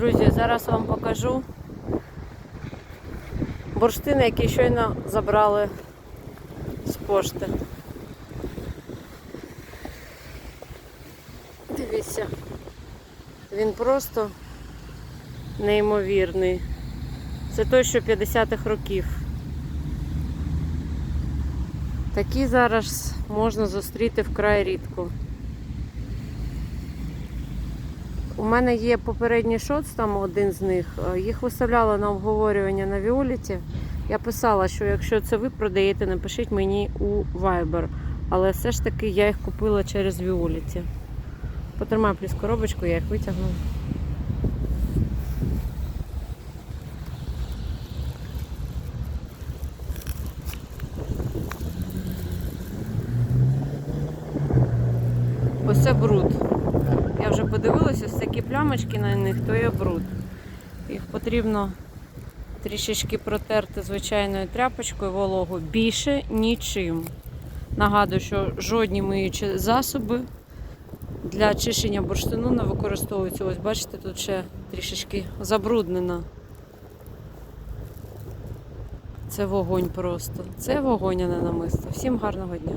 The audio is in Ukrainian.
Друзі, зараз вам покажу бурштини, які щойно забрали з пошти. Дивіться, він просто неймовірний. Це той, що 50-х років. Такі зараз можна зустріти вкрай рідко. У мене є попередній шоц, там один з них. Е, Їх виставляла на обговорювання на Віоліті. Я писала, що якщо це ви продаєте, напишіть мені у Viber. Але все ж таки я їх купила через Віоліті. Потримай плюс коробочку, я їх витягну. Ось це бруд. Вже подивилася, ось такі плямочки на них, то є бруд. Їх потрібно трішечки протерти звичайною тряпочкою вологу більше нічим. Нагадую, що жодні миючі засоби для чищення бурштину не використовуються. Ось бачите, тут ще трішечки забруднено. Це вогонь просто. Це вогонь, а не намисто. Всім гарного дня.